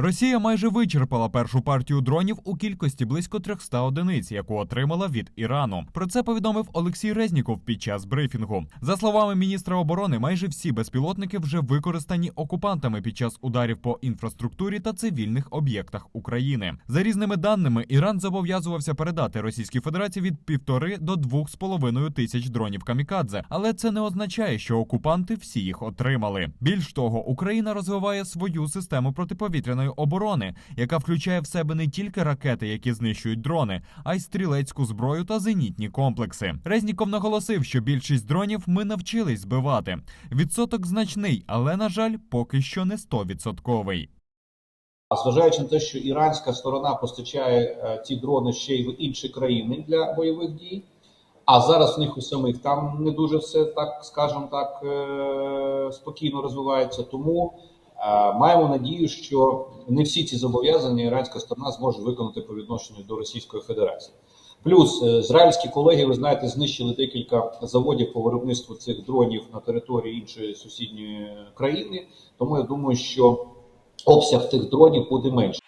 Росія майже вичерпала першу партію дронів у кількості близько 300 одиниць, яку отримала від Ірану. Про це повідомив Олексій Резніков під час брифінгу. За словами міністра оборони, майже всі безпілотники вже використані окупантами під час ударів по інфраструктурі та цивільних об'єктах України. За різними даними, Іран зобов'язувався передати Російській Федерації від півтори до двох з половиною тисяч дронів камікадзе, але це не означає, що окупанти всі їх отримали. Більш того, Україна розвиває свою систему протиповітряної оборони, яка включає в себе не тільки ракети, які знищують дрони, а й стрілецьку зброю та зенітні комплекси. Резніков наголосив, що більшість дронів ми навчились збивати. Відсоток значний, але на жаль, поки що не стовідсотковий. А зважаючи на те, що іранська сторона постачає е, ці дрони ще й в інші країни для бойових дій, а зараз у них у самих там не дуже все так, скажімо так, е, спокійно розвивається. Тому маємо надію, що не всі ці зобов'язання іранська сторона зможе виконати по відношенню до Російської Федерації. Плюс е, ізраїльські колеги, ви знаєте, знищили декілька заводів по виробництву цих дронів на території іншої сусідньої країни. Тому я думаю, що обсяг тих дронів буде менше.